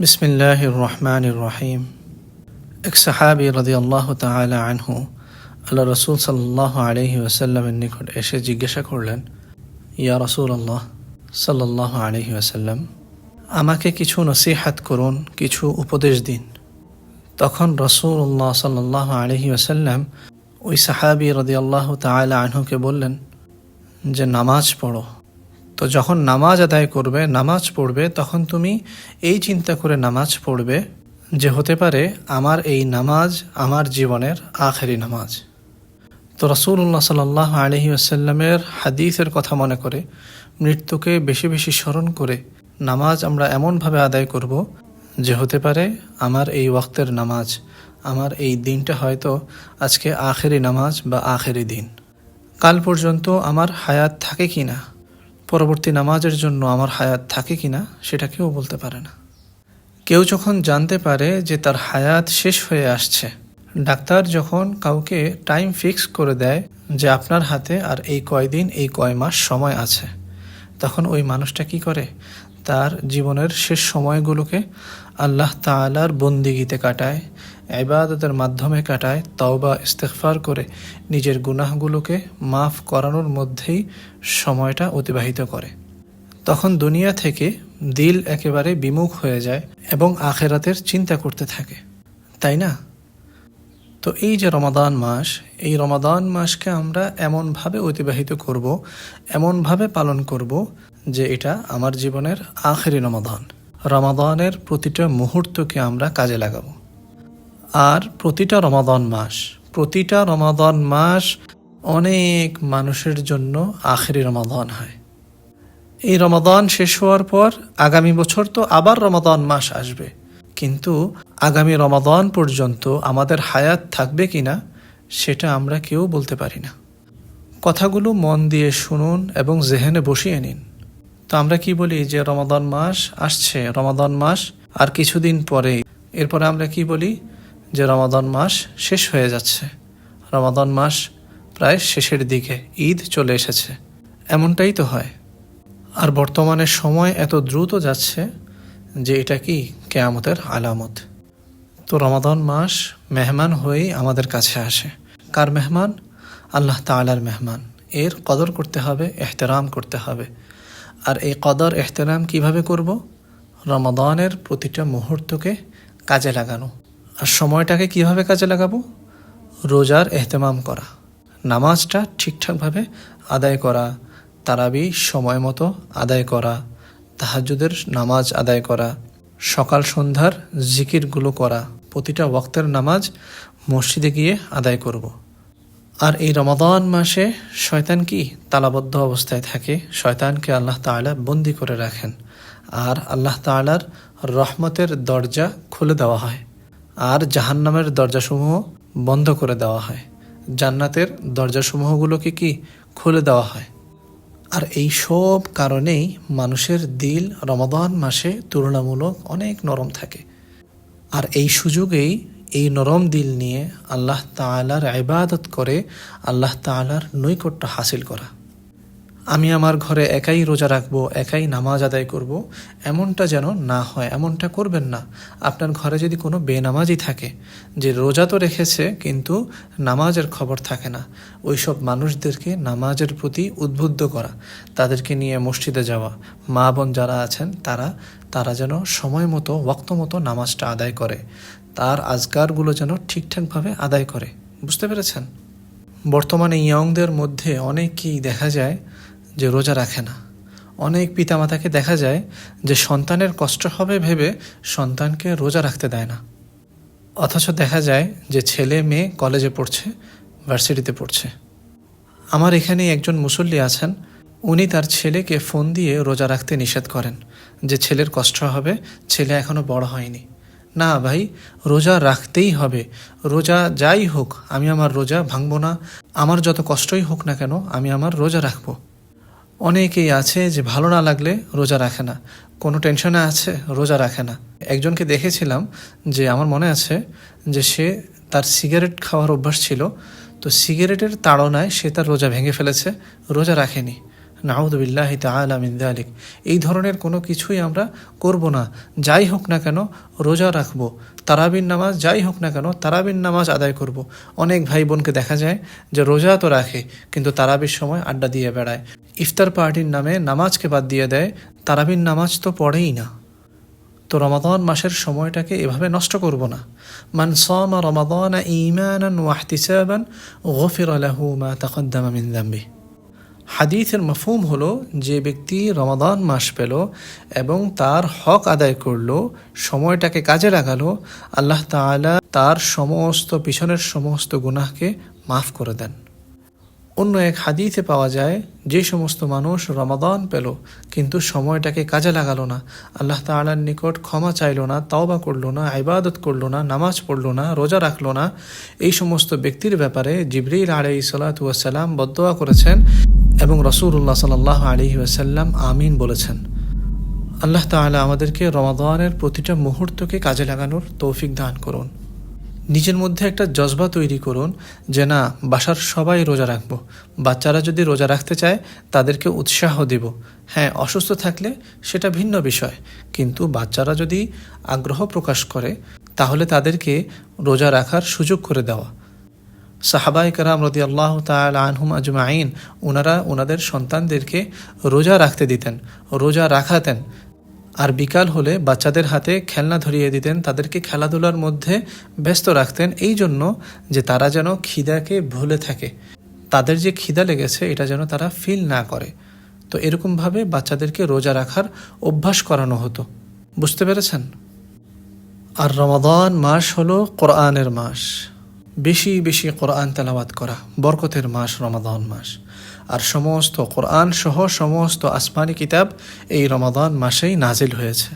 বিসমিল্লাহ রহমান রহিম এক সাহাবি রদি আল্লাহ তালা আনহু আল্লাহ রসুল সাল্লাহ আলহি ওসাল্লামের নিকট এসে জিজ্ঞাসা করলেন ইয়া রসুল আল্লাহ সাল্লাহ আলহি ওসাল্লাম আমাকে কিছু নসিহাত করুন কিছু উপদেশ দিন তখন রসুল্লাহ সাল্লাহ আলহি ওসাল্লাম ওই সাহাবি রদি আল্লাহ তালা আনহুকে বললেন যে নামাজ পড়ো তো যখন নামাজ আদায় করবে, নামাজ পড়বে, তখন তুমি এই চিন্তা করে নামাজ পড়বে যে হতে পারে আমার এই নামাজ আমার জীবনের আখেরি নামাজ। তো রসুল্লাহ সাল্লাহ আলহি আসাল্লামের হাদিসের কথা মনে করে মৃত্যুকে বেশি বেশি স্মরণ করে নামাজ আমরা এমনভাবে আদায় করব যে হতে পারে আমার এই ওয়াক্তের নামাজ, আমার এই দিনটা হয়তো আজকে আখেরি নামাজ বা আখেরি দিন। কাল পর্যন্ত আমার হায়াত থাকে কি না পরবর্তী নামাজের জন্য আমার হায়াত থাকে কি না সেটা কেউ বলতে পারে না। কেউ যখন জানতে পারে যে তার হায়াত শেষ হয়ে আসছে, ডাক্তার যখন কাউকে টাইম ফিক্স করে দেয় যে আপনার হাতে আর এই কয়দিন, এই কয় মাস সময় আছে, তখন ওই মানুষটা কি করে? তার জীবনের শেষ সময়গুলোকে আল্লাহ তালার বন্দিগিতে কাটায়, ইবাদতের মাধ্যমে কাটায়, তওবা, ইস্তেগফার করে নিজের গুনাহগুলোকে মাফ করানোর মধ্যেই সময়টা অতিবাহিত করে। তখন দুনিয়া থেকে দিল একেবারে বিমুখ হয়ে যায় এবং আখেরাতের চিন্তা করতে থাকে। তাই না? তো এই যে রমাদান মাস, এই রমাদান মাসকে আমরা এমনভাবে অতিবাহিত করব, এমনভাবে পালন করব যে এটা আমার জীবনের আখেরি রমাদান। রমাদানের প্রতিটা মুহূর্তকে আমরা কাজে লাগাবো। আর প্রতিটা রমাদান মাস, প্রতিটা রমাদান মাস অনেক মানুষের জন্য আখেরি রমাদান হয়। এই রমাদান শেষ হওয়ার পর আগামী বছর তো আবার রমাদান মাস আসবে। কিন্তু আগামী রমাদান পর্যন্ত আমাদের হায়াত থাকবে কিনা সেটা আমরা কেউ বলতে পারি না। কথাগুলো মন দিয়ে শুনুন এবং জেহেনে বসিয়ে নিন। তো আমরা কি বলি যে রমাদান মাস আসছে, রমাদান মাস আর কিছুদিন পরে। এরপরে আমরা কি বলি যে রমাদান মাস শেষ হয়ে যাচ্ছে। রমাদান মাস প্রায় শেষের দিকে ঈদ চলে এসেছে। এমনটাই তো হয়। আর বর্তমানে সময় এত দ্রুত যাচ্ছে যে এটা কি কেয়ামতের আলামত। তো রমাদন মাস মেহমান হয়েই আমাদের কাছে আসে। কার মেহমান? আল্লাহ তালার মেহমান। এর কদর করতে হবে, এহতেরাম করতে হবে। আর এই কদর, এহতেরাম কীভাবে করব? রমাদানের প্রতিটা মুহূর্তকে কাজে লাগানো। আর সময়টাকে কীভাবে কাজে লাগাবো? রোজার এহতেমাম করা। নামাজটা ঠিকঠাকভাবে আদায় করা, তারাবি সময় মতো আদায় করা তাহাজুদের নামাজ আদায় করা, সকাল সন্ধ্যার জিকিরগুলো করা, প্রতিটা ওয়াক্তের নামাজ মসজিদে গিয়ে আদায় করব। আর এই রমাদান মাসে শয়তান কি তালাবদ্ধ অবস্থায় থাকে? শয়তানকে আল্লাহ তাআলা বন্দি করে রাখেন। আর আল্লাহ তাআলার রহমতের দরজা খুলে দেওয়া হয়। আর জাহান্নামের দরজাসমূহ বন্ধ করে দেওয়া হয়। জান্নাতের দরজাসমূহগুলোকে কি খুলে দেওয়া হয়? আর এই সব কারণেই মানুষের দিল রমাদান মাসে তুলনামূলক অনেক নরম থাকে। আর এই সুযোগেই এই নরম দিল নিয়ে আল্লাহ তালার ইবাদত করে আল্লাহ তালার নৈকট্য হাসিল করা। আমি আমার ঘরে একাই রোজা রাখব, একাই নামাজ আদায় করব, এমনটা যেন না হয়, এমনটা করবেন না। আপনার ঘরে যদি কোনো বেনামাজি থাকে, যে রোজা তো রেখেছে, কিন্তু নামাজের খবর থাকে না ওই সব মানুষদেরকে নামাজের প্রতি উদ্বুদ্ধ করা, তাদেরকে নিয়ে মসজিদে যাওয়া। মা বোন যারা আছেন, তারা তারা যেন সময় মতো ওক্ত মতো নামাজটা আদায় করে, তার আজগারগুলো যেন ঠিকঠাকভাবে আদায় করে। বুঝতে পেরেছেন? বর্তমানে ইয়ংদের মধ্যে অনেকেই দেখা যায় যে রোজা রাখে না। অনেক পিতামাতাকে দেখা যায় যে সন্তানের কষ্ট হবে ভেবে সন্তানকে রোজা রাখতে দেয় না। অথচ দেখা যায় যে ছেলে মেয়ে কলেজে পড়ছে ভার্সিটিতে পড়ছে। আমার এখানে একজন মুসল্লি আছেন, উনি তার ছেলেকে ফোন দিয়ে রোজা রাখতে নিষেধ করেন যে ছেলের কষ্ট হবে, ছেলে এখনও বড় হয়নি। না ভাই, রোজা রাখতেই হবে। রোজা যাই হোক, আমি আমার রোজা ভাঙবো না। আমার যত কষ্টই হোক না কেন, আমি আমার রোজা রাখব। অনেকেই আছে যে ভালো না লাগলে রোজা রাখে না। কোনো টেনশনে আছে, রোজা রাখে না। একজনকে দেখেছিলাম যে আমার মনে আছে যে সে তার সিগারেট খাওয়ার অভ্যাস ছিল, তো সিগারেটের তাড়নায় সে তার রোজা ভেঙে ফেলেছে, রোজা রাখেনি। নাউদুবিল্লাহি তাআলা মিন যালিক। এই ধরনের কোনো কিছুই আমরা করব না। যাই হোক না কেন, রোজা রাখব। তারাবিন নামাজ, যাই হোক না কেন তারাবিন নামাজ আদায় করব। অনেক ভাই বোনকে দেখা যায় যে রোজা তো রাখে, কিন্তু তারাবির সময় আড্ডা দিয়ে বেড়ায়। ইফতার পার্টির নামে নামাজকে বাদ দিয়ে দেয়। তারাবিন নামাজ তো পড়েই না। তো রমাদান মাসের সময়টাকে এভাবে নষ্ট করব না। মান সামা রমাদান ঈমানান ওয়া ইহতিসাবান, গফির লাহু মা তাকদ্দামা মিন যামবি হাদিসের মাফুম হলো যে ব্যক্তি রমাদান মাস পেল এবং তার হক আদায় করল, সময়টাকে কাজে লাগালো, আল্লাহ তালা তার সমস্ত, পিছনের সমস্ত গুনাহকে মাফ করে দেন। অন্য এক হাদিসে পাওয়া যায়, যে সমস্ত মানুষ রমাদান পেল, কিন্তু সময়টাকে কাজে লাগালো না। আল্লাহ তাআলার নিকট ক্ষমা চাইলো না, তাওবা করল না, ইবাদত করল না, নামাজ পড়ল না, রোজা রাখল না। এই সমস্ত ব্যক্তির ব্যাপারে জিবরিল আলাইহি সালাম বদোয়া করেছেন এবং রসুল্লাহ সাল্লাহ আলহি ওয়াসাল্লাম আমিন বলেছেন। আল্লাহ তাআলা আমাদেরকে রমাদানের প্রতিটা মুহূর্তকে কাজে লাগানোর তৌফিক দান করুন। নিজের মধ্যে একটা জজবা তৈরি করুন যে না, বাসার সবাই রোজা রাখব। বাচ্চারা যদি রোজা রাখতে চায়, তাদেরকে উৎসাহ দেব। হ্যাঁ অসুস্থ থাকলে সেটা ভিন্ন বিষয়। কিন্তু বাচ্চারা যদি আগ্রহ প্রকাশ করে, তাহলে তাদেরকে রোজা রাখার সুযোগ করে দেওয়া। সাহাবাই কারাম রদি আল্লাহ তাল আনহুম আজমাইন ওনারা ওনাদের সন্তানদেরকে রোজা রাখতে দিতেন, রোজা রাখাতেন। আর বিকাল হলে বাচ্চাদের হাতে খেলনা ধরিয়ে দিতেন, তাদেরকে খেলাধুলার মধ্যে ব্যস্ত রাখতেন। এই জন্য যে তারা যেন খিদাকে ভুলে থাকে, তাদের যে খিদা লেগেছে, এটা যেন তারা ফিল না করে। তো এরকমভাবে বাচ্চাদেরকে রোজা রাখার অভ্যাস করানো হতো। বুঝতে পেরেছেন? আর রমাদান মাস হলো কোরআনের মাস। বেশি বেশি কোরআন তেলাওয়াত করা, বরকতের মাস, রমাদান মাস। আর সমস্ত কোরআন সহ সমস্ত আসমানি কিতাব এই রমাদান মাসেই নাজিল হয়েছে।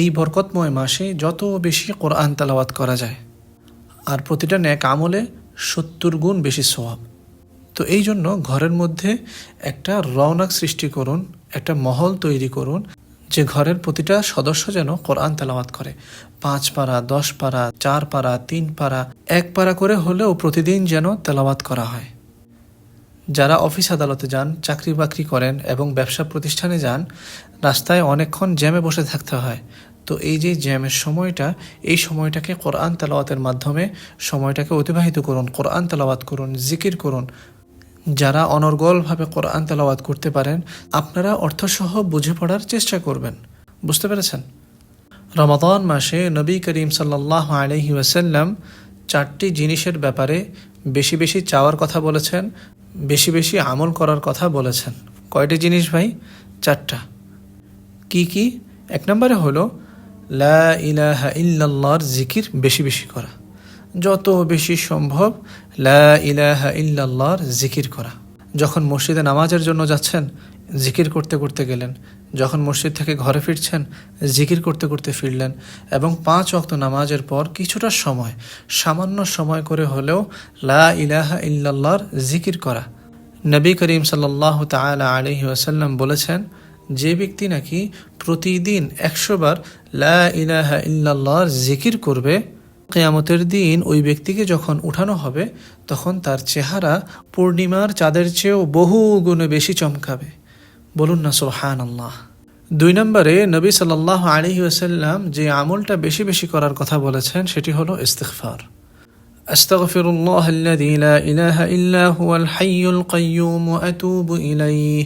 এই বরকতময় মাসে যত বেশি কোরআন তেলাওয়াত করা যায়, আর প্রতিটা ন্যাক আমলে সত্তর গুণ বেশি স্বভাব তো এই জন্য ঘরের মধ্যে একটা রওনাক সৃষ্টি করুন, একটা মহল তৈরি করুন, যে ঘরের প্রতিটা সদস্য যেন কোরআন তেলাওয়াত করে। পাঁচ পারা, দশ পারা, চার পারা, তিন পারা, এক পারা করে হলেও প্রতিদিন যেন তেলাওয়াত করা হয়। যারা অফিস আদালতে যান, চাকরি বাকরি করেন এবং ব্যবসা প্রতিষ্ঠানে যান, রাস্তায় অনেকক্ষণ জ্যামে বসে থাকতে হয়। তো এই যে জ্যামের সময়টা, এই সময়টাকে কোরআন তালাওয়াতের মাধ্যমে সময়টাকে অতিবাহিত করুন, কোরআন তালাওয়াত করুন, জিকির করুন। যারা অনর্গলভাবে কোরআন তেলাওয়াত করতে পারেন, আপনারা অর্থসহ বুঝে পড়ার চেষ্টা করবেন। বুঝতে পেরেছেন? রমাদান মাসে নবী করিম সাল্লাহ আলহি ওয়াসাল্লাম চারটি জিনিসের ব্যাপারে বেশি বেশি চাওয়ার কথা বলেছেন। বেশি বেশি আমল করার কথা বলেছেন। কয়টি জিনিস ভাই? চারটা। কি কি? এক নম্বরে হলো, লা ইলাহা ইল্লাল্লাহর জিকির বেশি বেশি করা। যত বেশি সম্ভব লা ইলাহা ইল্লাল্লাহর জিকির করা। যখন মসজিদে নামাজের জন্য যাচ্ছেন, জিকির করতে করতে গেলেন যখন মসজিদ থেকে ঘরে ফিরছেন, জিকির করতে করতে ফিরলেন এবং পাঁচ অক্ত নামাজের পর কিছুটা সময়, সামান্য সময় করে হলেও লা ইলাহা ইল্লাল্লাহর জিকির করা। নবী করিম সাল্লাহ তালা আলহি আসাল্লাম বলেছেন, যে ব্যক্তি নাকি প্রতিদিন একশো বার লা ইলাহা ইল্লাল্লাহর জিকির করবে, কেয়ামতের দিন ওই ব্যক্তিকে যখন উঠানো হবে, তখন তার চেহারা পূর্ণিমার চাঁদের চেয়েও বহু গুণে বেশি চমকাবে। বলুন না সোহান আল্লাহ দুই নম্বরে নবী সাল্লাহ আলী ওসাল্লাম যে আমলটা বেশি বেশি করার কথা বলেছেন সেটি হলো ইস্তেকফার أستغفر الله الذي لا إله إلا هو الحي القيوم وأتوب إليه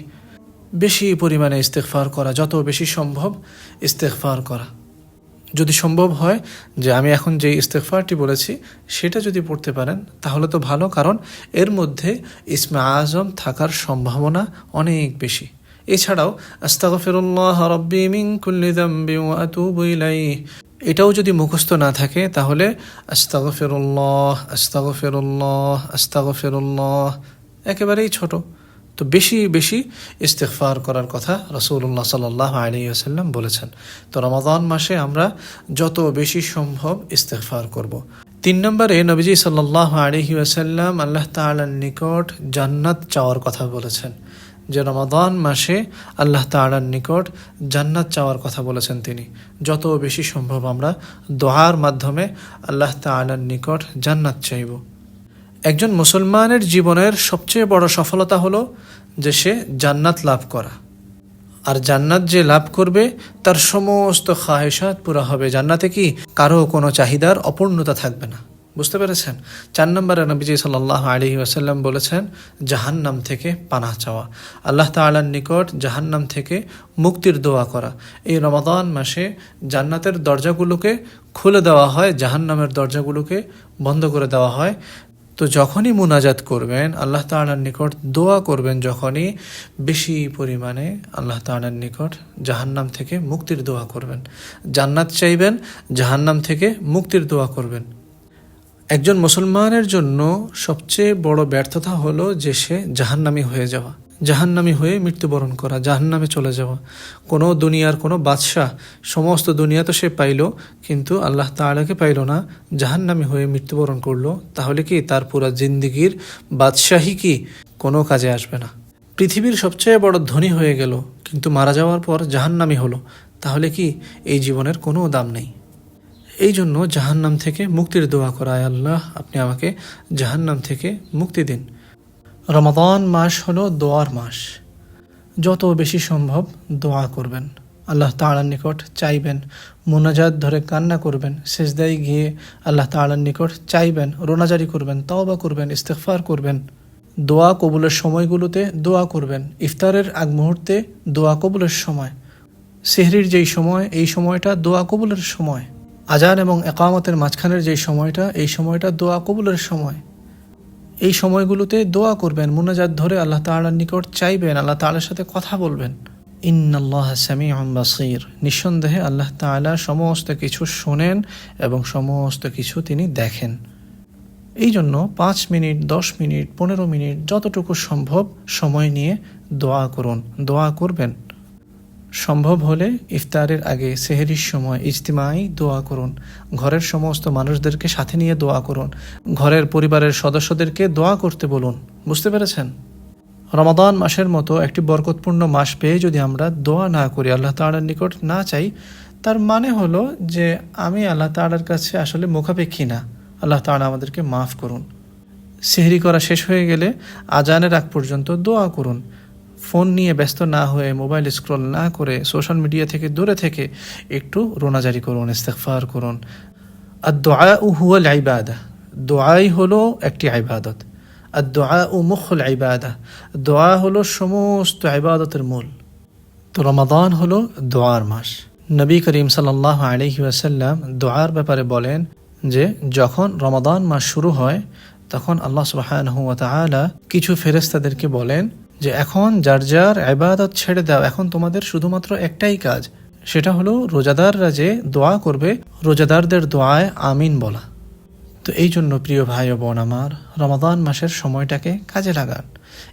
বেশি পরিমাণে ইস্তেকফার করা যত বেশি সম্ভব ইস্তেকফার করা যদি সম্ভব হয় যে আমি এখন যে ইস্তেকফারটি বলেছি সেটা যদি পড়তে পারেন তাহলে তো ভালো কারণ এর মধ্যে ইসমা আজম থাকার সম্ভাবনা অনেক বেশি এছাড়াও, আস্তাগফিরুল্লাহ রব্বি মিন কুল্লি যামবি ওয়া আতুবু ইলাইহি। এটাও যদি মুখস্থ না থাকে, তাহলে আস্তাগফিরুল্লাহ আস্তাগফিরুল্লাহ আস্তাগফিরুল্লাহ, একেবারেই ছোট। তো বেশি বেশি ইস্তেকফার করার কথা রসুল্লাহ সাল্লাহ আলী আসাল্লাম বলেছেন। তো রমাদান মাসে আমরা যত বেশি সম্ভব ইস্তেকফার করব। তিন নম্বরে নবীজি সাল্লাহ আলহি আসাল্লাম আল্লাহ তালার নিকট জান্নাত চাওয়ার কথা বলেছেন। যে রমাদান মাসে আল্লাহ তালার নিকট জান্নাত চাওয়ার কথা বলেছেন তিনি। যত বেশি সম্ভব আমরা দোহার মাধ্যমে আল্লাহ তালার নিকট জান্নাত চাইব। একজন মুসলমানের জীবনের সবচেয়ে বড় সফলতা হলো যে সে জান্নাত লাভ করা। আর জান্নাত যে লাভ করবে, তার সমস্ত খাহেশাত পুরা হবে। জান্নাতে কি কারও কোনো চাহিদার অপূর্ণতা থাকবে না। বুঝতে পেরেছেন? চার নম্বরে নবীজি সাল্লাহ আলী ওয়াসাল্লাম বলেছেন, জাহান্নাম থেকে পানাহ চাওয়া। আল্লাহ তালার নিকট জাহান্নাম থেকে মুক্তির দোয়া করা। এই রমাদান মাসে জান্নাতের দরজাগুলোকে খুলে দেওয়া হয়, জাহান্নামের দরজাগুলোকে বন্ধ করে দেওয়া হয়। তো যখনই মুনাজাত করবেন, আল্লাহ তাআলার নিকট দোয়া করবেন যখনই, বেশি পরিমাণে আল্লাহ তাআলার নিকট জাহান্নাম থেকে মুক্তির দোয়া করবেন। জান্নাত চাইবেন, জাহান্নাম থেকে মুক্তির দোয়া করবেন। একজন মুসলমানের জন্য সবচেয়ে বড় ব্যর্থতা হলো যে সে জাহান্নামি হয়ে যাওয়া। জাহান্নামি হয়ে মৃত্যুবরণ করা, জাহান্নামে চলে যাওয়া। কোনো দুনিয়ার কোনো বাদশাহ সমস্ত দুনিয়া তো সে পাইল, কিন্তু আল্লাহ তাআলাকে পাইল না। জাহান্নামি হয়ে মৃত্যুবরণ করল, তাহলে কি তার পুরো জিন্দিগির বাদশাহী কি কোনো কাজে আসবে না? পৃথিবীর সবচেয়ে বড় ধনী হয়ে গেল, কিন্তু মারা যাওয়ার পর জাহান্নামি হলো, তাহলে কি এই জীবনের কোনো দাম নেই? এই জন্য জাহান্নাম থেকে মুক্তির দোয়া করায় আল্লাহ, আপনি আমাকে জাহান্নাম থেকে মুক্তি দিন। রমাদান মাস হলো দোয়ার মাস। যত বেশি সম্ভব দোয়া করবেন। আল্লাহ তাআলার নিকট চাইবেন, মোনাজাত ধরে কান্না করবেন সেজদাই গিয়ে আল্লাহ তাআলার নিকট চাইবেন, রোনাজারি করবেন, তওবা করবেন, ইস্তেগফার করবেন। দোয়া কবুলের সময়গুলোতে দোয়া করবেন। ইফতারের আগ মুহূর্তে দোয়া কবুলের সময়। সেহরির যেই সময়, এই সময়টা দোয়া কবুলের সময়। আজান এবং একামতের মাঝখানের যেই সময়টা, এই সময়টা দোয়া কবুলের সময়। এই সময়গুলোতে দোয়া করবেন, মুনাজাত ধরে আল্লাহ তাআলার নিকট চাইবেন, আল্লাহ তাআলার সাথে কথা বলবেন। ইন্নাল্লাহ সামিউম বাসির। নিঃসন্দেহে আল্লাহ তাআলা সমস্ত কিছু শোনেন এবং সমস্ত কিছু তিনি দেখেন। এই জন্য পাঁচ মিনিট, দশ মিনিট, পনেরো মিনিট, যতটুকু সম্ভব সময় নিয়ে দোয়া করুন। দোয়া করবেন। সম্ভব হলে ইফতারের আগে সেহেরির সময় ইজতিমাই দোয়া করুন। ঘরের সমস্ত মানুষদেরকে সাথে নিয়ে দোয়া করুন। ঘরের পরিবারের সদস্যদেরকে দোয়া করতে বলুন। বুঝতে পেরেছেন? রমাদান মাসের মতো একটি বরকতপূর্ণ মাস পেয়ে যদি আমরা দোয়া না করি, আল্লাহ তাআলার নিকট না চাই, তার মানে হলো যে আমি আল্লাহ তাআলার কাছে আসলে মুখাপেক্ষী না। আল্লাহ তাআলা আমাদেরকে মাফ করুন। সেহরি করা শেষ হয়ে গেলে আজানের আগ পর্যন্ত দোয়া করুন। ফোন নিয়ে ব্যস্ত না হয়ে মোবাইল স্ক্রল না করে সোশ্যাল মিডিয়া থেকে দূরে থেকে একটু রোনাজারি করুন, ইস্তেগফার করুন। আর দোয়া উ হুয়াল আইবাদা দোয়াই হলো একটি আইবাদত আর দোয়া উ মুখল আইবাদা দোয়া হলো সমস্ত আইবাদতের মূল। তো রমাদান হলো দোয়ার মাস। নবী করিম সাল্লাহ আলহি ওয়াসাল্লাম দোয়ার ব্যাপারে বলেন যে, যখন রমাদান মাস শুরু হয়, তখন আল্লাহ তাআলা কিছু ফেরেস্তাদেরকে বলেন যে এখন যার যার আবাদত ছেড়ে দাও, এখন তোমাদের শুধুমাত্র একটাই কাজ, সেটা হলো রোজাদাররা যে দোয়া করবে, রোজাদারদের দোয়ায় আমিন বলা। তো এই জন্য প্রিয় ভাই ও বোন আমার, রমাদান মাসের সময়টাকে কাজে লাগান।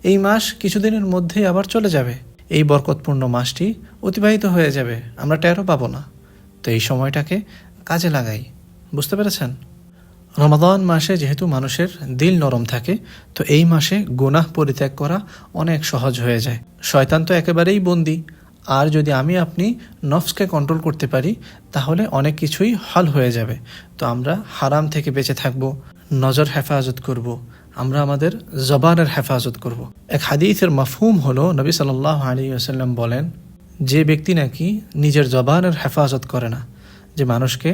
এই মাস কিছুদিনের মধ্যেই আবার চলে যাবে। এই বরকতপূর্ণ মাসটি অতিবাহিত হয়ে যাবে, আমরা টেরও পাবো না। তো এই সময়টাকে কাজে লাগাই। বুঝতে পেরেছেন? রমাদান মাসে যেহেতু মানুষের দিল নরম থাকে, তো এই মাসে গুনাহ পরিত্যাগ করা অনেক সহজ হয়ে যায় শয়তান তো একেবারেই বন্দি আর যদি আমি আপনি নফসকে কন্ট্রোল করতে পারি, তাহলে অনেক কিছুই হল হয়ে যাবে তো আমরা হারাম থেকে বেঁচে থাকব, নজর হেফাজত করব। আমরা আমাদের জবানের হেফাজত করব। এক হাদিসের মাফহুম হলো, নবী সাল্লাহ আলী আসাল্লাম বলেন, যে ব্যক্তি নাকি নিজের জবানের হেফাজত করে না, যে মানুষকে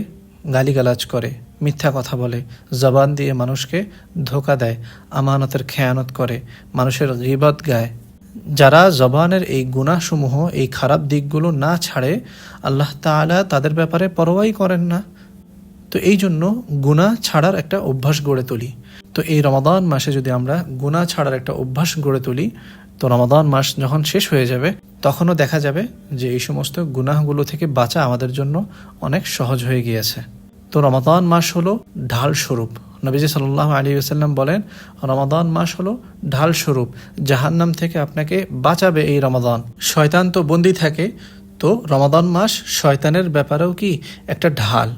গালিগালাজ করে, মিথ্যা কথা বলে, জবান দিয়ে মানুষকে ধোকা দেয়, আমানতের খেয়ানত করে, মানুষের গিবত গায়। যারা জবানের এই গুণাসমূহ এই খারাপ দিকগুলো না ছাড়ে, আল্লাহ তাআলা তাদের ব্যাপারে পরোয়াই করেন না। তো এই জন্য গুণা ছাড়ার একটা অভ্যাস গড়ে তুলি। তো এই রমাদান মাসে যদি আমরা গুণা ছাড়ার একটা অভ্যাস গড়ে তুলি, তো রমাদান মাস যখন শেষ হয়ে যাবে, তখনও দেখা যাবে যে এই সমস্ত গুনাহগুলো থেকে বাঁচা আমাদের জন্য অনেক সহজ হয়ে গিয়েছে। তো রমাদান মাস হলো ঢাল স্বরূপ। নবীজি সাল্লাহ আলী আসাল্লাম বলেন, রমাদান মাস হলো ঢাল স্বরূপ। জাহান্নাম থেকে আপনাকে বাঁচাবে এই রমাদান। শয়তান তো বন্দি থাকে, তো রমাদান মাস শয়তানের ব্যাপারেও কি একটা ঢাল?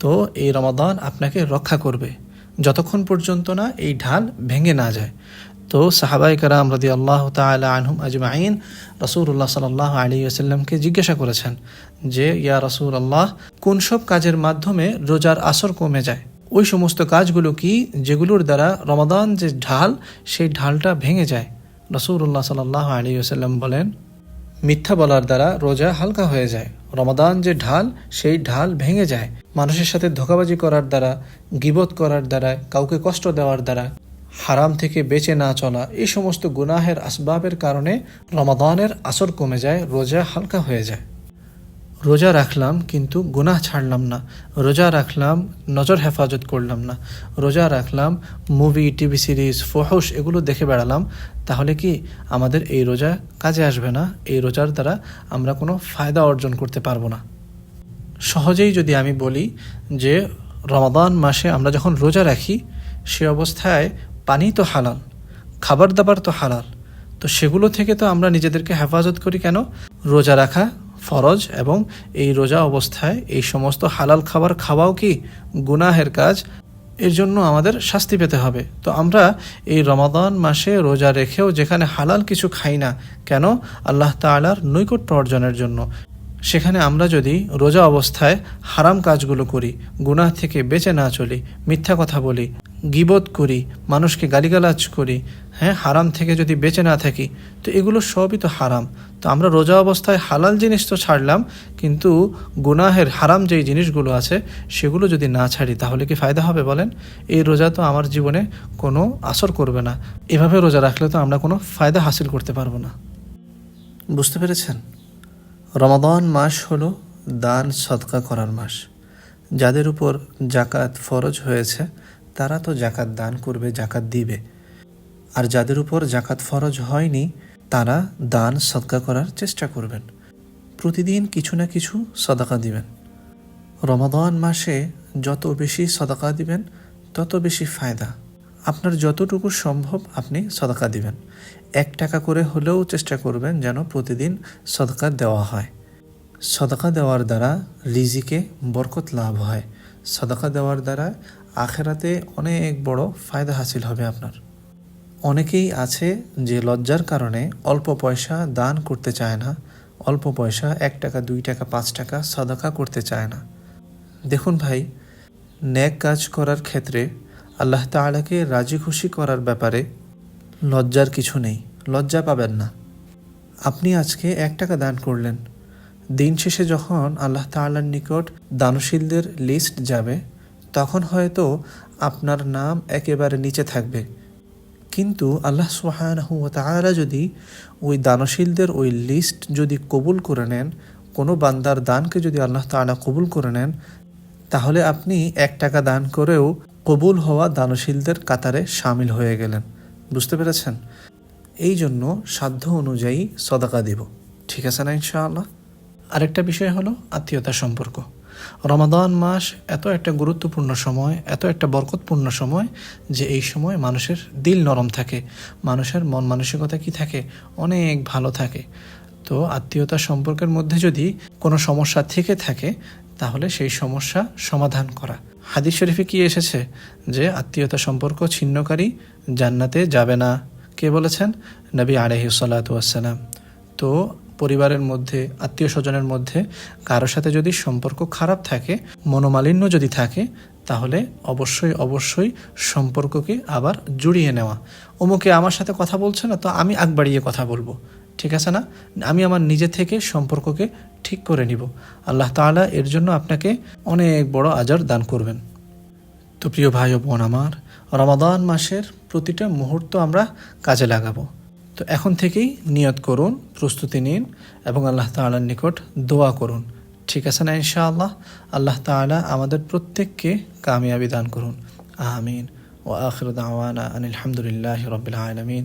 তো এই রমাদান আপনাকে রক্ষা করবে। যতক্ষণ পর্যন্ত না এই ঢাল ভেঙে না যায়। তো সাহাবাই কারাম রদি আল্লাহ তালা আনহুম আজমাইন রসুল্লাহ সাল্লাহ আলী আসাল্লামকে জিজ্ঞাসা করেছেন যে, ইয়া রসুল আল্লাহ কোন সব কাজের মাধ্যমে রোজার আসর কমে যায়? ওই সমস্ত কাজগুলো কি যেগুলোর দ্বারা রমাদান যে ঢাল, সেই ঢালটা ভেঙে যায়? রসুল্লাহ সাল্লাহ আলী আসাল্লাম বলেন, মিথ্যা বলার দ্বারা রোজা হালকা হয়ে যায়। রমাদান যে ঢাল, সেই ঢাল ভেঙে যায়। মানুষের সাথে ধোকাবাজি করার দ্বারা, গিবত করার দ্বারা, কাউকে কষ্ট দেওয়ার দ্বারা, হারাম থেকে বেঁচে না চলা, এই সমস্ত গুনাহের আসবাবের কারণে রমাদানের আসর কমে যায়, রোজা হালকা হয়ে যায়। রোজা রাখলাম, কিন্তু গুনাহ ছাড়লাম না। রোজা রাখলাম, নজর হেফাজত করলাম না। রোজা রাখলাম মুভি টিভি সিরিজ ফহস এগুলো দেখে বেড়ালাম। তাহলে কি আমাদের এই রোজা কাজে আসবে না? এই রোজার দ্বারা আমরা কোনো ফায়দা অর্জন করতে পারব না। সহজেই যদি আমি বলি যে রমাদান মাসে আমরা যখন রোজা রাখি, সে অবস্থায় পানি তো হালাল, খাবার দাবার তো হালাল। তো সেগুলো থেকে তো আমরা নিজেদেরকে হেফাজত করি কেন? রোজা রাখা ফরজ এবং এই রোজা অবস্থায় এই সমস্ত হালাল খাবার খাওয়াও কি গুনাহের কাজ? এর জন্য আমাদের শাস্তি পেতে হবে। তো আমরা এই রমাদান মাসে রোজা রেখেও যেখানে হালাল কিছু খাই না, কেন? আল্লাহ তালার নৈকট্য অর্জনের জন্য। সেখানে আমরা যদি রোজা অবস্থায় হারাম কাজগুলো করি, গুনাহ থেকে বেঁচে না চলি, মিথ্যা কথা বলি, গিবত করি, মানুষকে গালিগালাজ করি হ্যাঁ হারাম থেকে যদি বেঁচে না থাকি, তো এগুলো সবই তো হারাম। তো আমরা রোজা অবস্থায় হালাল জিনিস তো ছাড়লাম, কিন্তু গুনাহের হারাম যেই জিনিসগুলো আছে, সেগুলো যদি না ছাড়ি, তাহলে কি ফায়দা হবে বলেন? এই রোজা তো আমার জীবনে কোনো আসর করবে না। এভাবে রোজা রাখলে তো আমরা কোনো ফায়দা হাসিল করতে পারব না। বুঝতে পেরেছেন? রমাদান মাস হলো দান সদকা করার মাস। যাদের উপর জাকাত ফরজ হয়েছে, তারা তো জাকাত দান করবে, জাকাত দিবে। আর যাদের উপর জাকাত ফরজ হয়নি, তারা দান সদকা করার চেষ্টা করবেন। প্রতিদিন কিছু না কিছু সদাকা দিবেন। রমাদান মাসে যত বেশি সদাকা দিবেন, তত বেশি ফায়দা। আপনার যতটুকু সম্ভব আপনি সদাকা দিবেন। এক টাকা করে হলেও চেষ্টা করবেন যেন প্রতিদিন সদকা দেওয়া হয়। সদকা দেওয়ার দ্বারা রিজিকে বরকত লাভ হয়। সদকা দেওয়ার দ্বারা আখেরাতে অনেক বড় ফায়দা হাসিল হবে আপনার। অনেকেই আছে যে লজ্জার কারণে অল্প পয়সা দান করতে চায় না। অল্প পয়সা এক টাকা, দুই টাকা, পাঁচ টাকা সদাকা করতে চায় না। দেখুন ভাই, ন্যাক কাজ করার ক্ষেত্রে আল্লাহ তাআলাকে রাজি খুশি করার ব্যাপারে লজ্জার কিছু নেই, লজ্জা পাবেন না। আপনি আজকে এক টাকা দান করলেন। দিন শেষে যখন আল্লাহ তাআলার নিকট দানশীলদের লিস্ট যাবে, তখন হয়তো আপনার নাম একেবারে নিচে থাকবে। কিন্তু আল্লাহ সুহানাহু তাআলা যদি ওই দানশীলদের ওই লিস্ট যদি কবুল করে নেন, কোনো বান্দার দানকে যদি আল্লাহ তাআলা কবুল করে নেন, তাহলে আপনি এক টাকা দান করেও কবুল হওয়া দানশীলদের কাতারে সামিল হয়ে গেলেন। বুঝতে পেরেছেন? এই জন্য সাধ্য অনুযায়ী সদাকা দিব। ঠিক আছে না ইনশাআল্লাহ? আরেকটা বিষয় হলো আত্মীয়তা সম্পর্ক। রমাদান মাস এত একটা গুরুত্বপূর্ণ সময়, এত একটা বরকতপূর্ণ সময় যে এই সময় মানুষের দিল নরম থাকে, মানুষের মন মানসিকতা কি থাকে? অনেক ভালো থাকে। তো আত্মীয়তা সম্পর্কের মধ্যে যদি কোনো সমস্যা থেকে থাকে তাহলে সেই সমস্যা সমাধান করা। হাদিস শরীফে কি এসেছে? যে আত্মীয়তা সম্পর্ক ছিন্নকারী জান্নাতে যাবে না। কে বলেছেন? নবী আলহিসাল্লাম তো পরিবারের মধ্যে, আত্মীয় স্বজনের মধ্যে কারোর সাথে যদি সম্পর্ক খারাপ থাকে, মনোমালিন্য যদি থাকে, তাহলে অবশ্যই অবশ্যই সম্পর্ককে আবার জুড়িয়ে নেওয়া। অমুকে আমার সাথে কথা বলছে না, তো আমি আগ বাড়িয়ে কথা বলব। ঠিক আছে না? আমি আমার নিজে থেকে সম্পর্ককে ঠিক করে নিব। আল্লাহ তাআলা এর জন্য আপনাকে অনেক বড় আজার দান করবেন। তো প্রিয় ভাই ও বোন আমার, রমাদান মাসের প্রতিটা মুহূর্ত আমরা কাজে লাগাবো। তো এখন থেকেই নিয়ত করুন, প্রস্তুতি নিন এবং আল্লাহ তাআলার নিকট দোয়া করুন। ঠিক আছে না ইনশাআল্লাহ? আল্লাহ তাআলা আমাদের প্রত্যেককে কামিয়াবি দান করুন। আমিন। ও আখির দাওয়ানা আনিল হামদুলিল্লাহ রবিল আলমিন।